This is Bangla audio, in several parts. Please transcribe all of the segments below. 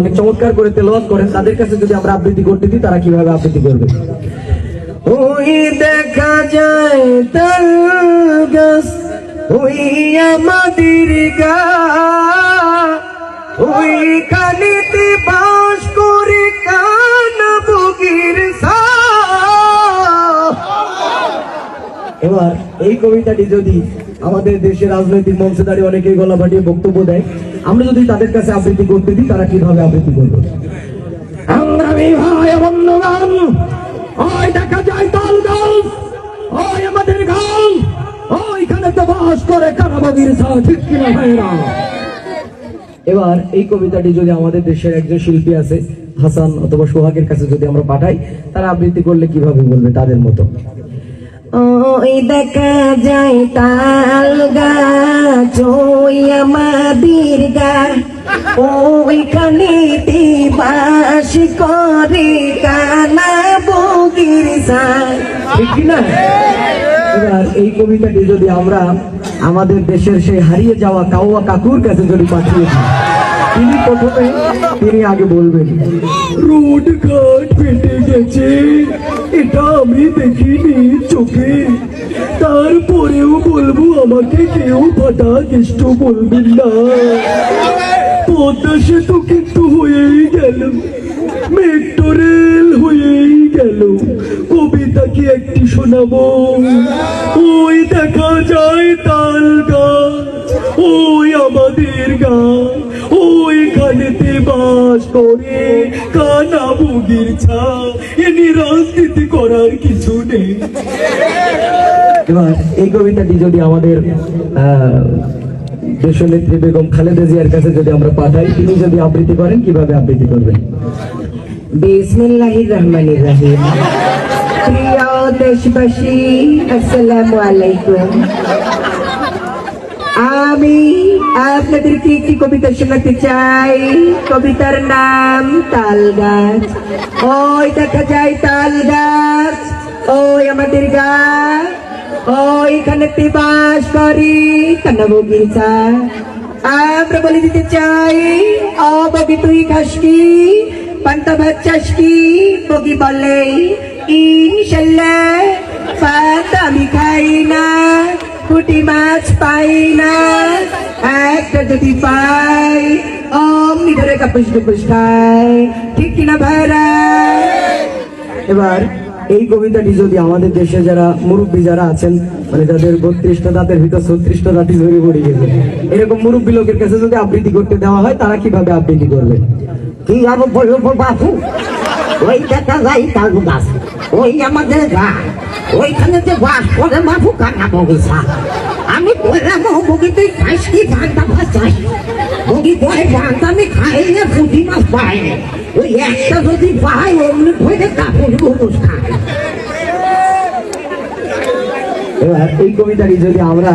অনেক চমৎকার করে তেলাওয়াত করেন। তাদের কাছে যদি আমরা আবৃত্তি করতে দিই, তারা কীভাবে আবৃত্তি করবে? ওই দেখা যায় তার গাছ, ওই আমাদের গা এবার এই কবিতাটি যদি আমাদের দেশের রাজনৈতিক মঞ্চে দাঁড়িয়ে অনেকেই গলা ফাটিয়ে বক্তব্য দেয় আমরা যদি তাদের কাছে আবৃত্তি করতে দিই তারা কীভাবে আবৃত্তি করবে? সংগ্রামী ভাই বন্ধুগণ ওই দেখা যায় তাল গাছ ওই আমাদের গান ওইখানে তো বাস করে কারাবাগির ঠিক কিনা ভাইরা? এবার এই কবিতাটি যদি আমাদের দেশের একজন শিল্পী আছে হাসান অথবা সোহাগের কাছে যদি আমরা পাঠাই তারা আবৃত্তি করলে কীভাবে বলবে তাদের মতো? ওই দেখা যায় তাল গাছ, ওই আমাদের গা ওইখানে বাস করে কানা বগির না? এবার এই কবিতাটি যদি আমরা আমাদের দেশের সেই হারিয়ে যাওয়া কাউয়া কাকুর কাছে যদি পাঠিয়ে দিই, তিনি প্রথমে তিনি আগে বলবেন, রোড ঘাট বলব, আমাকে কেউ ফাটা কেষ্ট বলবেন না। পদ্মা সেতু কিন্তু হয়েই গেল, মেট্রো রেল হয়েই গেল। কবিতা কি একটি শোনাবো, ওই দেখা যায় তাল গাছ, ওই আমাদের গাছ ওইখানেতে বাস করে কানা বুগির ছা এনি রাজনীতি করার কিছু নেই। এবার এই কবিতাটি যদি আমাদের দেশনেত্রী বেগম খালেদা জিয়ার কাছে যদি আমরা পাঠাই, তিনি যদি আবৃত্তি করেন, কীভাবে আবৃত্তি করবেন? বিসমিল্লাহির রহমানির রহিম। প্রিয় দেশবাসী, আসসালামু আলাইকুম। আমি আপনাদেরকে একটি কবিতা শোনাতে চাই। কবিতার নাম তাল গাছ ওই দেখা যায় তাল গাছ ওই আমাদের গাছ। ওইখানে বাস করি কান্না বগিচা আমরা বলে দিতে চাই ও বগি তুই খাস কি পান্তা ভাত চাস কি বগি বলে, ইনশাল্লাহ পাত আমি খাই না, পুটি মাছ পাই না, একটা যদি পাই, অমনি ধরে কাপুস টুপুস খাই। ঠিক কিনা ভাইরা? এবার এই কবিতাটি যদি আমাদের দেশে যারা মুরব্বী যারা আছেন মানে যাদের বত্রিশটা দাঁতের ভিতর ছত্রিশটা দাঁতি ধরে পড়ে গেছে। এরকম মুরব্বী লোকের কাছে যদি আবৃত্তি করতে দেওয়া হয়, তারা কীভাবে আবৃত্তি করবে? কি আর বলব ওই দেখা যাই তার গাছ ওই আমাদের গা, ওইখানে যে বাস করে বাবু কান্না বগিসা আমি বললাম, ও বগি, তুই খাইস কি ভান্তা ভাসাই বগি কয় ভান্তা আমি খাই না, পুঁটি মাছ পাই না। ওই একটা যদি পাই অমনি ধরে কাপড় গুপুস খাই এবার এই কবিতাটি যদি আমরা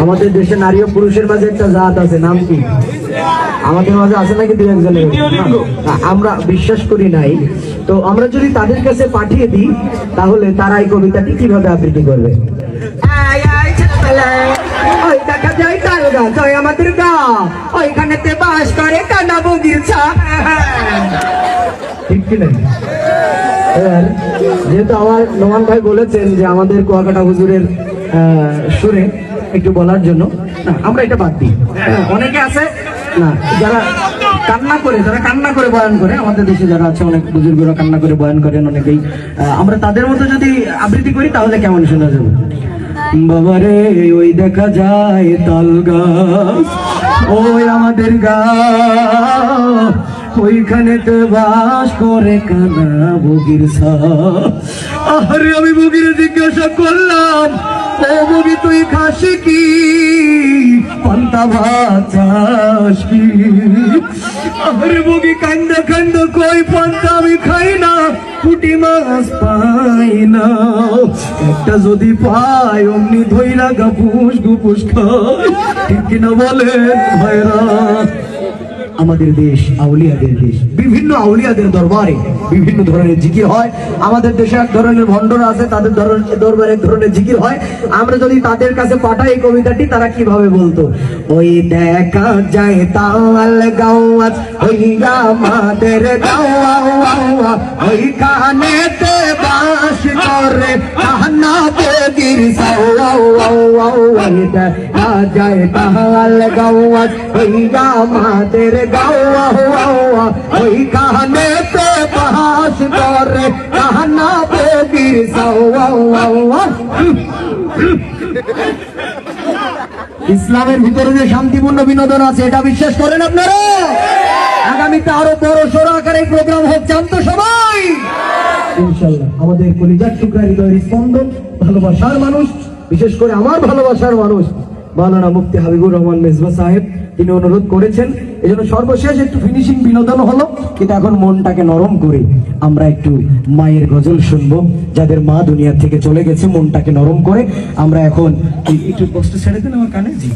আমাদের দেশে নারী ও পুরুষের মাঝে একটা জাত আছে নাম কি? আমাদের মাঝে আছে নাকি দু একজনের? আমরা বিশ্বাস করি নাই। তো আমরা যদি তাদের কাছে পাঠিয়ে দিই তাহলে তারা এই কবিতাটি কীভাবে আবৃত্তি করবে? যায় তাল গাছ ওই আমাদের গা ওইখানেতে বাস করে কানা ঠিক যেহেতু আমার নোমান ভাই বলেছেন যে আমাদের কুয়াকাটা হুজুরের সুরে একটু বলার জন্য আমরা এটা বাদ দিই। হ্যাঁ, অনেকে আছে না যারা কান্না করে যারা কান্না করে বয়ান করে আমাদের দেশে যারা আছে অনেক বুজুর্গরা কান্না করে বয়ান করেন অনেকেই। আমরা তাদের মতো যদি আবৃত্তি করি তাহলে কেমন শোনা যাবে? বাবারে, ওই দেখা যায় তাল গাছ। ওই আমাদের গা ওইখানে তো বাস করে কানা বগির আরে আমি বগির জিজ্ঞাসা করলাম ও বগি, তুই খাসি কি? পান্তা ভাত চাস কি? আরে বগি কান্দা কান্দা কই পান্তা আমি খাই না। পুটি মাছ পাই না। একটা যদি পাই, অমনি ধইরা গাপুস গুপুস খায়। ঠিক কিনা বলে ভাইরা? আমাদের দেশ আউলিয়াদের দেশ। বিভিন্ন আউলিয়াদের দরবারে বিভিন্ন ধরনের জিকির হয়। আমাদের দেশে এক ধরনের ভণ্ডরা আছে, তাদের ধরন- দরবারে এক ধরনের জিকির হয়। আমরা যদি তাদের কাছে পাঠাই এই কবিতাটি, তারা কীভাবে বলতো? ওই দেখা যায় তাল গাওয়াত ওই আমাদের গাওয়া ওই কানেতে বাস করে কান্না বগির ওই দেখা যায় তাল গাওয়াত ওই আমাদের গাওয়া ওই কানেতে বাস করে। কান্না বগির ইসলামের ভিতরে যে শান্তিপূর্ণ বিনোদন আছে, এটা বিশ্বাস করেন আপনারা? আগামীতে আরও বড় সড়ো আকারে প্রোগ্রাম হোক চান সবাই? ইনশাল্লাহ, আমাদের কলিজার টুকরা হৃদয়ের স্পন্দন, ভালোবাসার মানুষ, বিশেষ করে আমার ভালোবাসার মানুষ, মাওলানা মুফতি হাবিবুর রহমান মেজবা সাহেব। তিনি অনুরোধ করেছেন এই জন্য সর্বশেষ একটু ফিনিশিং বিনোদন হলো, কিন্তু এখন মনটাকে নরম করে আমরা একটু মায়ের গজল শুনব, যাদের মা দুনিয়ার থেকে চলে গেছে, মনটাকে নরম করে। আমরা এখন একটু কষ্ট ছেড়ে দেন আমার কানে? জি।